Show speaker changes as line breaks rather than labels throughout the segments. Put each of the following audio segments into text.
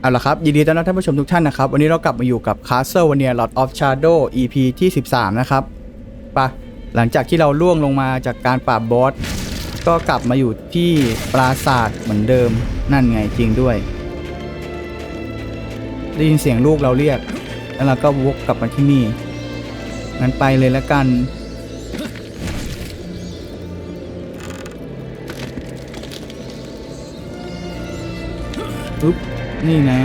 เอาละครับยินดีต้อนรับท่านผู้ชมทุกท่านนะครับ วันนี้เรากลับมาอยู่กับ Castle v a n i a Lord of Shadow EP ที่ 13 นะครับไปะหลังจากที่เราล่วงลงมาจากการปราบบอสก็กลับมาอยู่ที่ปราสาทเหมือนเดิมนั่นไงจริงด้วย ได้ยินเสียงลูกเราเรียก แล้วเราก็วกกลับมาที่นี่งั้นไปเลยแล้วกันปึ๊บ นี่แน่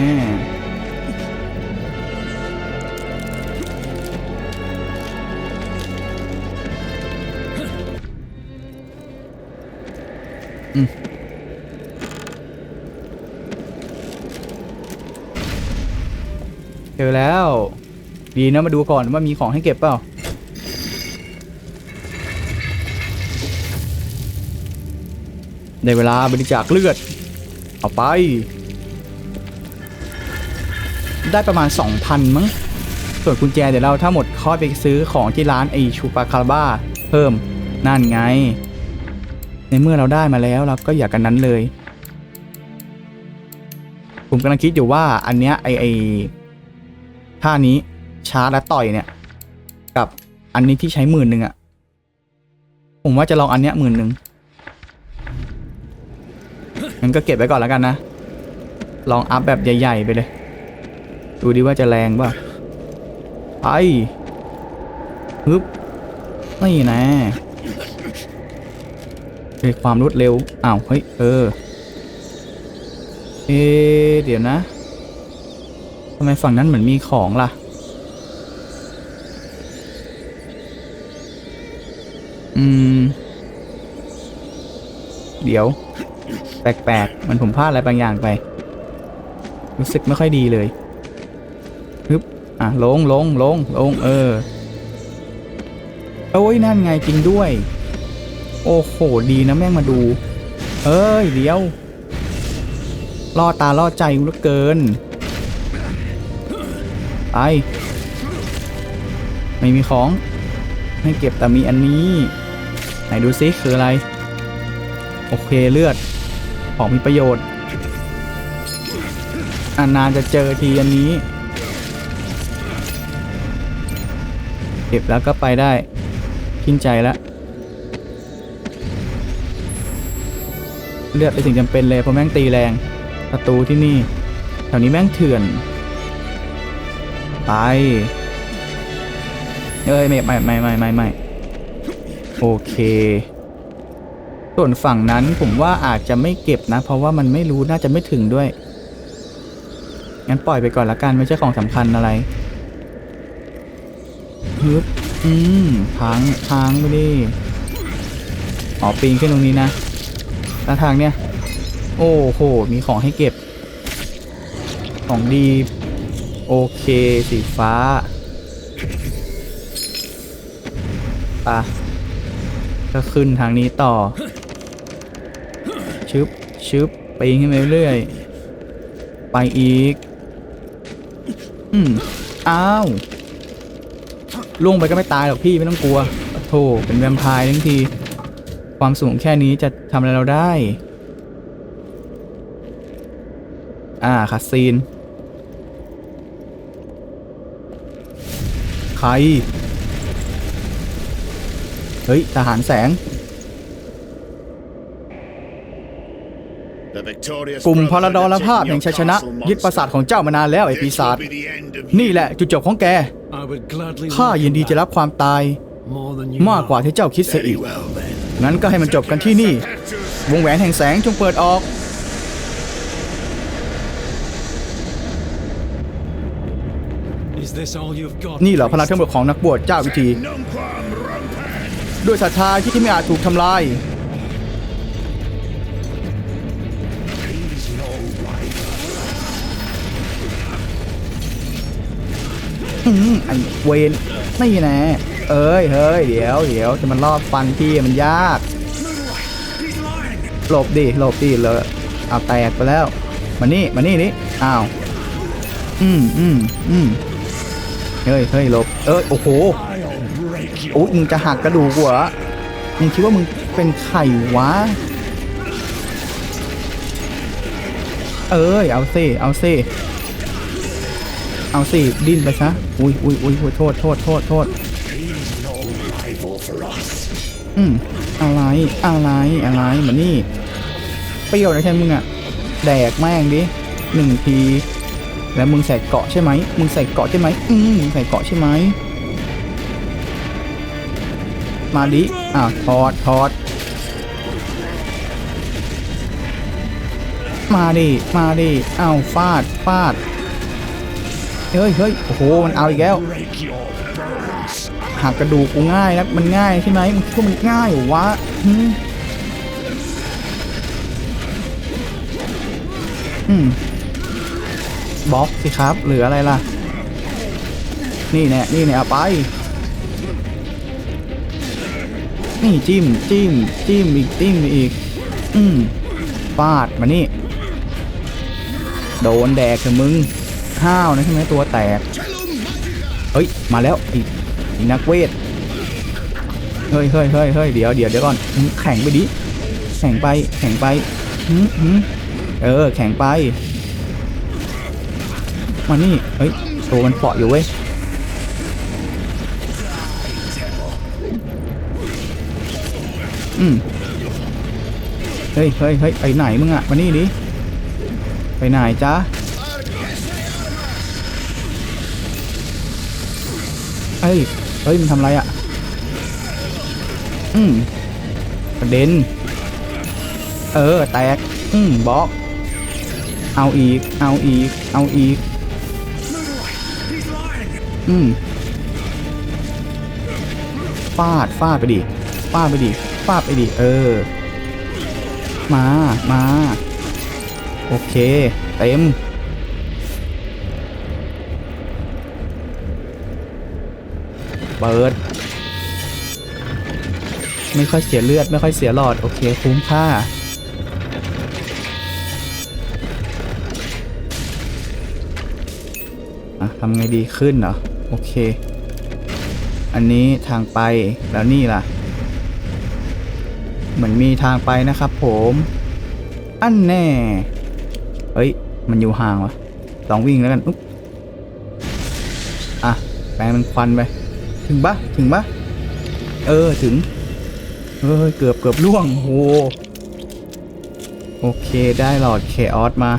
อืมเจอแล้ว ดีนะมาดูก่อนว่ามีของให้เก็บเปล่าได้เวลาบริจาคเลือด เอาไป ได้ประมาณ 2,000 มั้ง ส่วนกุญแจเดี๋ยวเราถ้าหมดค่อยไปซื้อของที่ร้านไอชูปาคาราบ้าเพิ่มนั่นไง ในเมื่อเราได้มาแล้วเราก็อยากกันนั้นเลย ผมกำลังคิดอยู่ว่าอันเนี้ยไอไอท่านี้ชาร์จและต่อยเนี่ย กับอันนี้ที่ใช้หมื่นหนึ่งอะผมว่าจะลองอันเนี้ยหมื่นหนึ่งงั้นก็เก็บไว้ก่อนแล้วกันนะ ลองอัพแบบใหญ่ ๆ ไปเลย ดูดิว่าจะแรงป่ะไปฮึบนี่นะเฮ้ความรวดเร็ว อ้าว เฮ้ย เออ เอเดี๋ยวนะ ทำไมฝั่งนั้นเหมือนมีของล่ะ อืม เดี๋ยว แปลกๆ มันผมพลาดอะไรบางอย่างไป รู้สึกไม่ค่อยดีเลย อะลงลงลงลงเออ โอ้ยนั่นไงจริงด้วย โอ้โหดีนะแม่งมาดู เอ้ยเดี๋ยวล่อตาล่อใจเหลือเกินไปไม่มีของให้เก็บแต่มีอันนี้ ไหนดูซิคืออะไร โอเคเลือด ของมีประโยชน์นานจะเจอทีอันนี้ เก็บแล้วก็ไปได้กินใจแล้วเลือดเป็นสิ่งจำเป็นเลยเพราะแม่งตีแรงประตูที่นี่แถวนี้แม่งเถื่อน ไปเอ้ยไม่ไม่ไม่ไม่ไม่ไม่โอเค ส่วนฝั่งนั้นผมว่าอาจจะไม่เก็บนะ เพราะว่ามันไม่รู้น่าจะไม่ถึงด้วยงั้นปล่อยไปก่อนละกันไม่ใช่ของสำคัญอะไร ฮึบอืมทางทางไปดิอ๋อปีนขึ้นตรงนี้นะแล้วทางเนี้ยโอ้โห มีของให้เก็บ ของดี โอเค สีฟ้าปะก็ขึ้นทางนี้ต่อ ชึบ ชึบปีนขึ้นไปเรื่อย ไปอีก อืม อ้าว ล่วงไปก็ไม่ตายหรอกพี่ไม่ต้องกลัวโธ่เป็นแวมไพร์ทั้งที ความสูงแค่นี้จะทำอะไรเราได้ อ่าคัสซีน ใคร เฮ้ยทหารแสง กลุ่มพลดรภาพแห่งชัยชนะ ยึดปราสาทของเจ้ามานานแล้วไอ้ปีศาจนี่แหละจุดจบของแกข้ายินดีจะรับความตาย มากกว่าที่เจ้าคิดเสียอีก งั้นก็ให้มันจบกันที่นี่ วงแหวนแห่งแสงจงเปิดออก นี่เหรอพลังทั้งหมดของนักบวชเจ้าวิธี ด้วยศรัทธาที่ที่ไม่อาจถูกทำลาย อืมไอเวนไม่แน่เอ้ยเฮ้ยเดี๋ยวเดี๋ยวจะมันรอบฟันพี่มันยาก หลบดิหลบดิเลยเอาแตกไปแล้วมานี่มานี่นี่อ้าวอืมอืมอืมเฮ้ยเฮ้ยหลบเอ้ยโอ้โหโอ้ยมึงจะหักกระดูกเหรอมึงคิดว่ามึงเป็นไข่วะเอ้ยเอาสิเอาสิ เอาสิดิ้นไปซะอุ้ยอุ้ยอุ้ยโทษโทษโทษโทษอืมอะไรอะไรอะไรมานี่เปรี้ยวนะใช่มึงอะแดกแม่งดิหนึ่งทีแล้วมึงใส่เกาะใช่ไหมมึงใส่เกาะใช่ไหมอืมมึงใส่เกาะใช่ไหมมาดิอะทอดทอดมาดิมาดิเอาฟาดฟาด เฮ้ยเฮ้ยโอ้โห มันเอาอีกแล้ว หักกระดูกกูง่ายนะ มันง่ายใช่ไหมมันพวกมันง่ายเหรอวะอืมบล็อกสิครับ เหลืออะไรล่ะ นี่แน่นี่แน่เอาไป นี่จิ้ม จิ้ม จิ้มอีก จิ้มอีก อืมฟาดมานี่ โดนแดกเถอะมึง ห้าวนะใช่ไหมตัวแตก เฮ้ย มาแล้วอีกอีกนักเวท เฮ้ยเฮ้ยเฮ้ยเฮ้ยเดี๋ยวเดี๋ยวเดี๋ยวก่อน แข่งไปดิ แข่งไป แข่งไปหืมเออ แข่งไป มานี่ เฮ้ย ตัวมันเปาะอยู่เว้ยอืมเฮ้ยเฮ้ยเฮ้ยไปไหนมึงอะมานี่ดิ ไปไหนจ๊ะ เฮ้ย เฮ้ย มันทำไรอะ่ะ อืมกระเด็น เออ แตก อืมบล็อก เอาอีก เอาอีก เอาอีก อืมฟาด ฟาดไปดิ ฟาดไปดิ ฟาดไปดิ เออ มา มา โอเค เต็ม เปิด ไม่ค่อยเสียเลือด ไม่ค่อยเสียหลอด โอเค คุ้มค่า อะทำไงดีขึ้นเหรอ โอเค อันนี้ทางไป แล้วนี่ล่ะ เหมือนมีทางไปนะครับผม อันแน่ เฮ้ย มันอยู่ห่างวะลองวิ่งแล้วกันอุ๊บอะแปลงเป็นควันไป ถึงปะถึงปะเออถึงเฮ้ยเกือบเกือบล่วงโหโอเคได้หลอดเคออสมา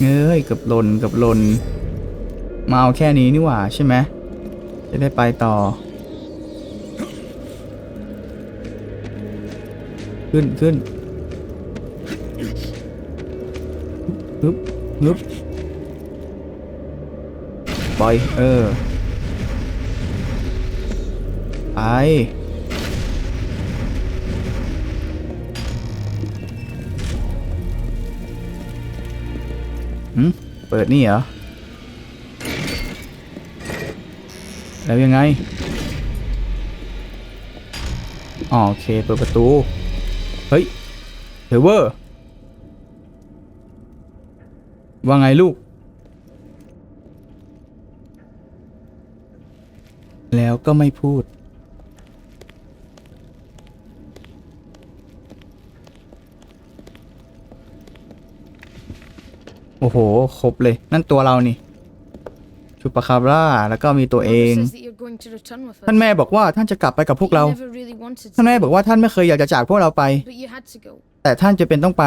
เอ้ยเกือบหล่นเกือบหล่นมาเอาแค่นี้นี่หว่าใช่ไหมจะได้ไปต่อ ขึ้นขึ้นฮึบฮึบปล่อยเออ หืมเปิดนี่เหรอ แล้วยังไง อ๋อโอเค เปิดประตู เฮ้ยเฮเวอร์ ว่าไงลูก แล้วก็ไม่พูด โอ้โห ครบเลย นั่นตัวเรานี่ชุปปาคาบราแล้วก็มีตัวเอง
Says that you're going to return with us.
ท่านแม่บอกว่าท่านจะกลับไปกับพวกเรา
You never really wanted
ท่าน
to,
แม่บอกว่าท่านไม่เคยอยากจะจากพวกเราไป
but you had to go.
แต่ท่านจะเป็นต้องไป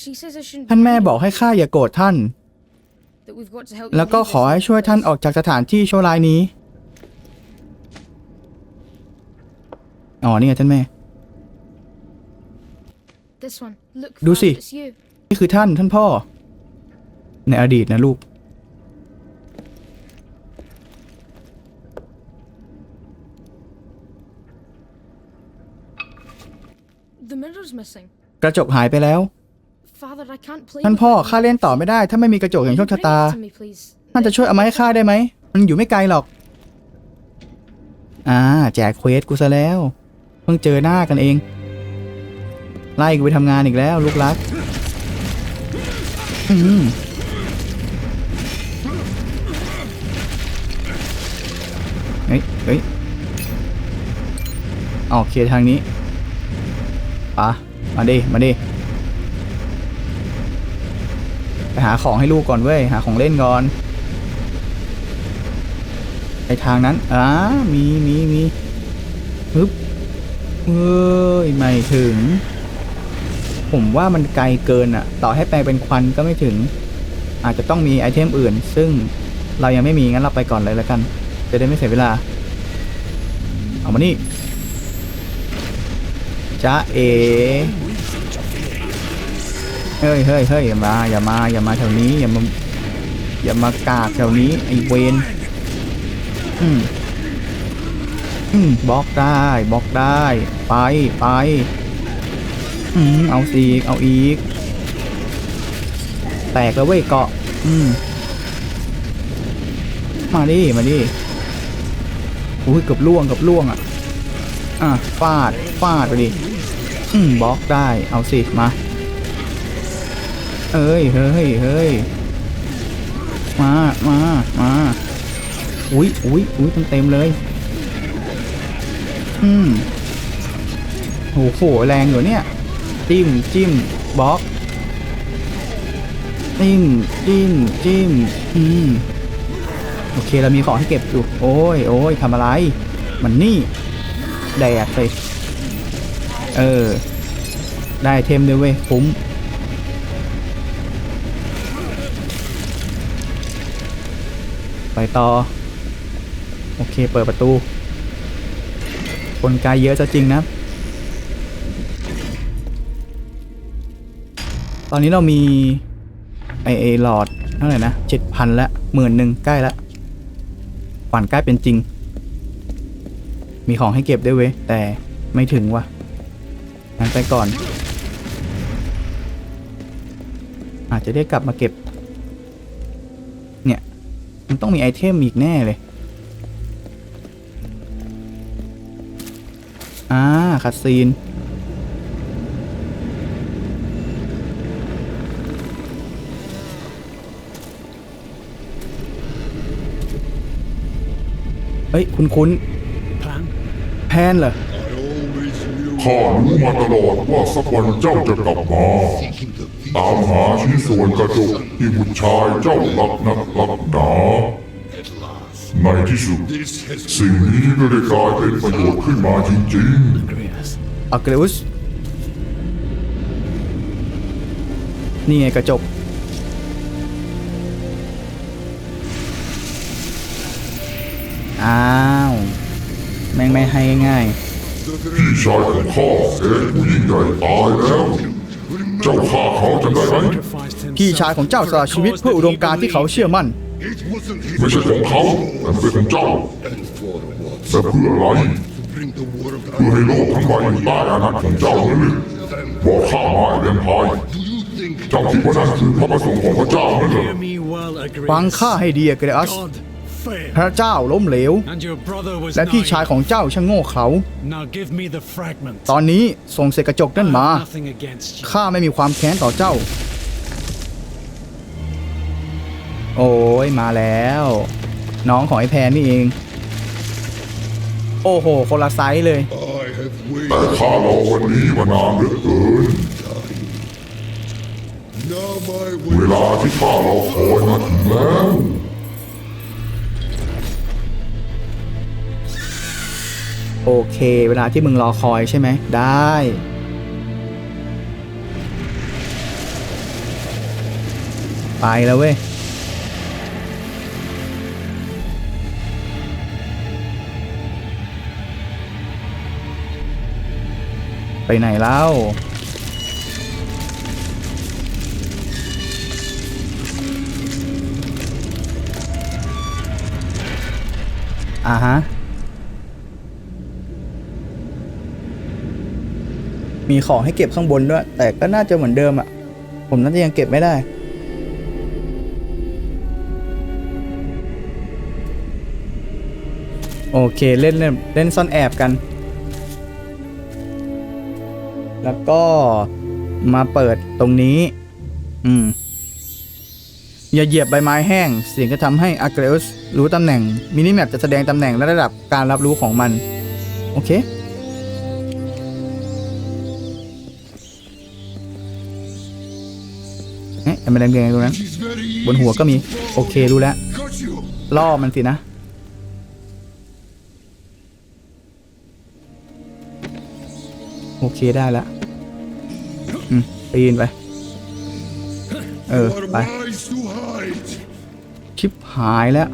She says I shouldn't.
ท่าน
be
แม่
angry,
บอกให้ข้าอย่าโกรธท่าน
that we've got to help
แล้ว
you
ก็
leave
ขอ
this
ให้ช่วยท่านออกจากสถานที่ชั่วร้ายนี้ อ๋อ นี่ไงท่านแม่
This one. Look,
Do
Father,
see.
it's you.
นี่คือท่านท่านพ่อ ในอดีตนะลูก
The mirror's missing.
กระจกหายไปแล้ว
Father, I can't play.
ท่าน
with
พ่อ
it
ข้าเล่นต่อไม่ได้ ถ้าไม่มีกระจก
Can
แห่ง
you
โชคชะ
bring
ตา
it to me, please?
ท่านจะช่วยเอามาให้ข้าได้ไหม มันอยู่ไม่ไกลหรอก อ่า แจกเควสกูซะแล้ว เพิ่งเจอหน้ากันเอง ไล่กูไปทำงานอีกแล้วลูกรักอืมเฮ้ยเฮ้ยโอเคทางนี้อะมาดิ มาดิ ไปหาของให้ลูกก่อนเว้ย หาของเล่นก่อน ไปทางนั้น อ่า มีมีมีฮึบเอ้ย ไม่ถึง ผมว่ามันไกลเกินอะต่อให้แปลงเป็นควันก็ไม่ถึง อาจจะต้องมีไอเทมอื่น ซึ่งเรายังไม่มีงั้นเราไปก่อนเลยแล้วกัน จะได้ไม่เสียเวลา เอามานี่จ้าเอเฮ้ยเฮ้ยเฮ้ยอย่ามาอย่ามาอย่ามาแถวนี้อย่ามาอย่ามากากแถวนี้ไอเวนอืมอืมบล็อกได้บล็อกได้ ไปไป อืมเอาสิอีกเอาอีก แตกแล้วเว้ยเกาะ อืม มาดิ มาดิอุ้ยเกือบล่วงเกือบล่วงอะ อะฟาดฟาดไปดิ อืมบล็อกได้ เอาสิ มา เอ้ย เฮ้ยเฮ้ยมา มา มา อุ้ยอุ้ยอุ้ยเต็มเต็มเลย อืมโอ้โหแรงอยู่เนี่ย จิ้มจิ้มบล็อกจิ้มจิ้มจิ้มอืมโอเคเรามีของให้เก็บอยู่ โอ้ยโอ้ยทำอะไร มันนี่แดกเลยเออ ได้เทมด้วยเว้ยคุ้มไปต่อ โอเคเปิดประตู คนกายเยอะจะจริงนะ ตอนนี้เรามีไอเอหลอดเท่าไหร่นะเจ็ดพันละหมื่นหนึ่งใกล้ละฝันใกล้เป็นจริง มีของให้เก็บได้เว้ยแต่ไม่ถึงว่ะงั้นไปก่อน อาจจะได้กลับมาเก็บ เนี่ย มันต้องมีไอเทมอีกแน่เลย อ่าคัดซีน เฮ้ย คุณคุณ
Plan?
แพนเหรอ
I always knew
ข้ารู้มาตลอดว่าสักวันเจ้าจะกลับมา ตามหาชิ้นส่วนกระจกที่บุตรชายเจ้ารักนักรักหนา
at last.
ในที่สุด
This has
สิ่งนี้ก็ได้กลายเป็นประโยชน์ขึ้นมาจริง
Agreeus.
อักเลอุสนี่ไงกระจก อ้าว แม่งไม่ให้ง่าย
ๆพี่ชายของข้าเอ็ดผู้ยิ่งใหญ่ตายแล้ว เจ้าฆ่าเขาจำได้ไหม
Sacrificed
ๆพี่ชายของเจ้าสละชีวิตเพื่ออุดมการณ์ที่เขาเชื่อมั่น
It wasn't his
ไม่ใช่ของเขาแต่เป็นของเจ้า
and for what?
แต่เพื่ออะไร
Bring the world
เพื่อให้โลกทั้งใบอยู่ใต้อานัตของเจ้านั่นหรือบอกข้ามาไอ้แวมไพร์
Do you think
เจ้าคิดว่านั่นคือพระประสงค์ของพระเจ้านั่นเหรอ
Hear me well, Agreeus.
ฟังข้าให้ดีอักเลอุส
God
พระเจ้าล้มเหลว และพี่ชายของเจ้าช่างโง่เขลาตอนนี้ส่งเศษกระจกนั่นมา ข้าไม่มีความแค้นต่อเจ้า โอ้ยมาแล้ว น้องของไอ้แพนนี่เอง โอ้โห คนละไซส์เลย
แต่ข้ารอวันนี้มานานเหลือเกิน เวลาที่ข้ารอคอยมาถึงแล้ว
โอเค เวลาที่มึงรอคอยใช่ไหม ได้ ไปแล้วเว้ย ไปไหนแล้วอ่าฮะ มีของให้เก็บข้างบนด้วย แต่ก็น่าจะเหมือนเดิมอะ่ะ ผมน่าจะยังเก็บไม่ได้ โอเคเล่นเล่นเล่นซ่อนแอบกัน แล้วก็มาเปิดตรงนี้ อืม อย่าเหยียบใบไม้แห้ง เสียงจะทำให้อาเกรอสรู้ตำแหน่ง มินิแมปจะแสดงตำแหน่งและระดับการรับรู้ของมัน โอเค ไอ้แมลงแดงตรงนั้น บนหัวก็มี โอเครู้แล้ว ล่อมันสินะ โอเคได้แล้วอืมปีนไป เออ ไป ชิบหายแล้ว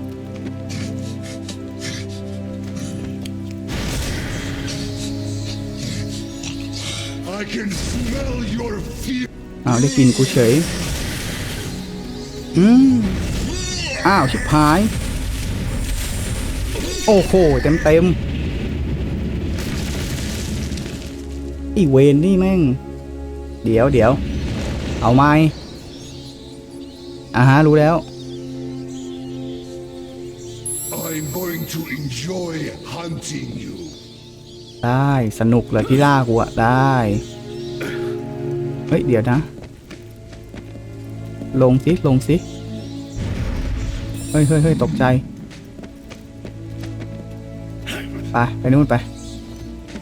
อ้าวได้กินกูเฉย อืมอ้าว ชิบหาย โอ้โห เต็มเต็มๆอีเวนนี่แม่ง เดี๋ยวเดี๋ยว เอาไหมอ่าฮะ รู้แล้ว
I'm going to enjoy hunting you.
ได้ สนุกเลยที่ล่ากูอะได้ เฮ้ย เดี๋ยวนะ ลงสิลงสิเฮ้ยเฮ้ยเฮ้ยตกใจ ไป ไปนู่นไป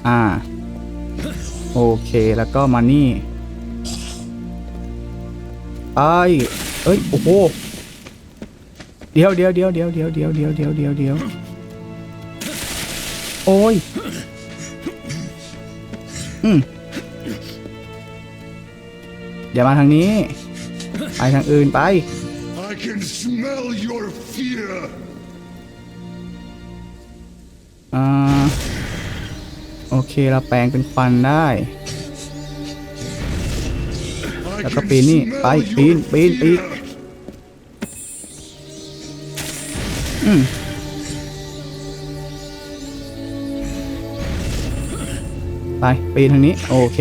อ่า โอเคแล้วก็มานี่ไอเอ้ย โอ้โห เดี๋ยวเดี๋ยวเดี๋ยวเดี๋ยวเดี๋ยวเดี๋ยวเดี๋ยวเดี๋ยวเดี๋ยวเดี๋ยวโอ้ย อืมเดี๋ยวมาทางนี้ ไปทางอื่นไป
I can smell your fear.
อ่าโอเคเราแปลงเป็นควันได้
I
แล้วก็
can
ปีนนี่ไป
smell
ปีน
your
ปีนปีน
fear.
อืมไปปีนทางนี้ โอเค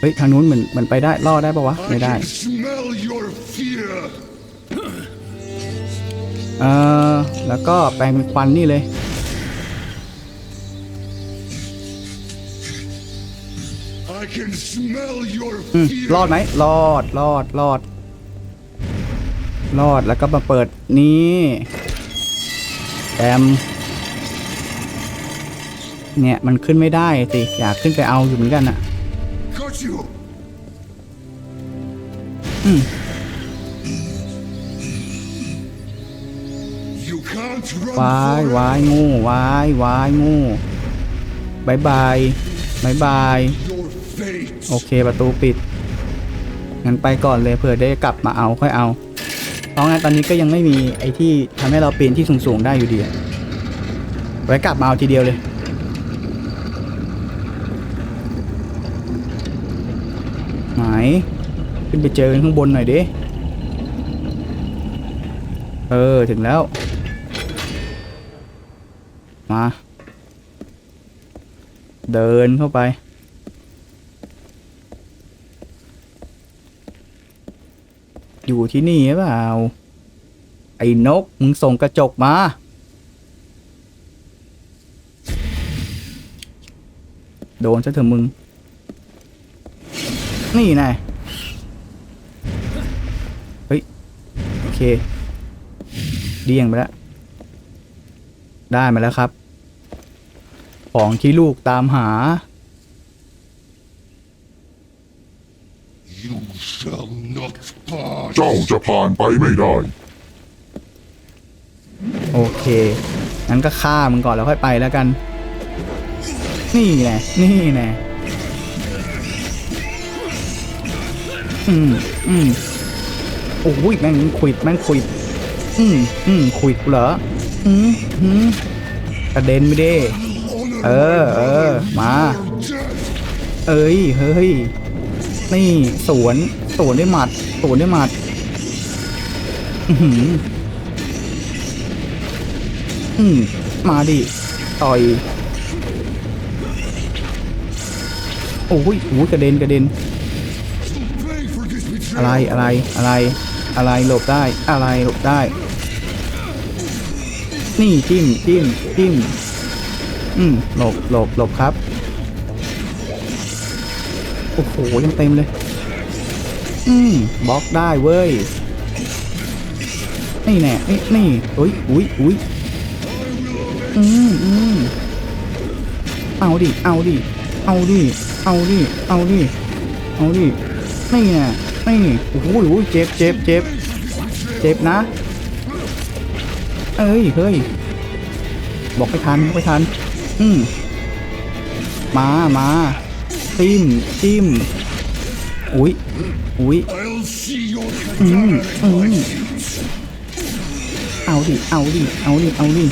เฮ้ยทางนู้นเหมือนเหมือนไปได้ล่อได้ปะวะไม่
I
ได้
can smell your fear.
เออแล้วก็แปลงเป็นควันนี่เลย
I can smell your
อืม
fear.
รอดไหมรอดรอดรอดรอดแล้วก็มาเปิดนี้แอมเนี่ยมันขึ้นไม่ได้สิอยากขึ้นไปเอาอยู่เหมือนกันอะ
Got you.
อืม
You can't run
วาย
forever.
วายงูวายวายงูบายบายบายบาย
Your fate.
โอเคประตูปิด งั้นไปก่อนเลยเผื่อได้กลับมาเอาค่อยเอา เพราะงั้นตอนนี้ก็ยังไม่มีไอ้ที่ทำให้เราปีนที่สูงๆได้อยู่ดีอะไว้กลับมาเอาทีเดียวเลย ไหน ขึ้นไปเจอกันข้างบนหน่อยดิเออถึงแล้ว มา เดินเข้าไป อยู่ที่นี่หรือเปล่า ไอ้นก มึงส่งกระจกมาโดนซะเถอะมึง นี่ไงเฮ้ย โอเคเดี่ยงไปแล้ว ได้มาแล้วครับ ของที่ลูกตามหา
You shall not pass.
เจ้าจะผ่านไปไม่ได้
โอเค งั้นก็ฆ่ามึงก่อนแล้วค่อยไปแล้วกัน นี่แน่นี่แน่ อืมอืมโอ้ยแม่งควิดแม่งควิดอืมอืมควิดเหรออืมอืมกระเด็นไม่ได้เออเออมา เอ้ยเฮ้ยนี่สวนสวนด้วยหมัดสวนด้วยหมัดอือหืออืมมาดิต่อยโอ้ยโอ้ยกระเด็นกระเด็น อะไรอะไรอะไร อะไรหลบได้อะไรหลบได้ นี่จิ้มจิ้มจิ้มอืมหลบหลบหลบครับ โอ้โหยังเต็มเลย อืมบล็อกได้เว้ยนี่แน่นี่นี่อุ้ยอุ้ยอุ้ยอืมอืมเอาดิเอาดิเอาดิเอาดิเอาดิเอาดินี่ไงนี่ โอ้โหโอ้โหเจ็บเจ็บเจ็บเจ็บนะ เอ้ย เฮ้ย บอกไม่ทันบอกไม่ทัน อืมมามาจิ้มจิ้มอุ้ยอุ้ยอืมอืมเอาดิ เอาดิ เอาดิ เอาดิ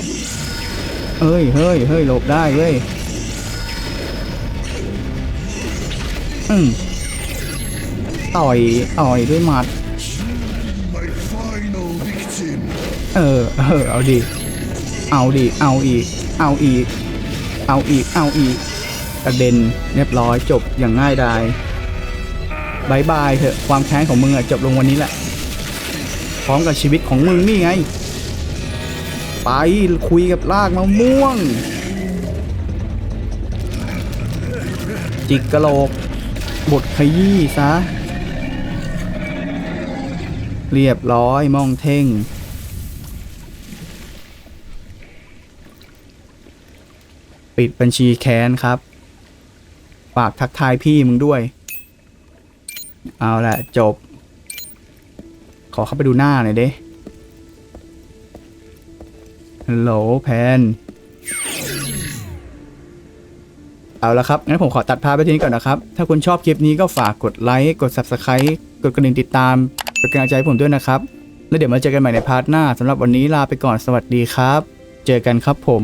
เอ้ย เฮ้ย เฮ้ย หลบได้เว้ย อืม ต่อยต่อยด้วยหมัด เออ เออ เอาดิ เอาดิ เอาอีก เอาอีก เอาอีก เอาอีกกระเด็นเรียบร้อยจบอย่างง่ายดายบายบายเถอะความแค้นของมึงอะจบลงวันนี้แหละ พร้อมกับชีวิตของมึงนี่ไง ไปคุยกับลากมะม่วง จิกกะโหลกบทขยี้ซะ เรียบร้อยมองเท่ง ปิดบัญชีแค้นครับ ฝากทักทายพี่มึงด้วย เอาละจบ ขอเข้าไปดูหน้าหน่อยเด้ฮัลโหลแพน เอาละครับ งั้นผมขอตัดภาพไปทีนี้ก่อนนะครับ ถ้าคุณชอบคลิปนี้ก็ฝากกดไลค์ กด Subscribe กดกระดิ่งติดตาม เป็นกำลังใจให้ผมด้วยนะครับ แล้วเดี๋ยวมาเจอกันใหม่ในพาร์ทหน้าสำหรับวันนี้ลาไปก่อนสวัสดีครับ เจอกันครับผม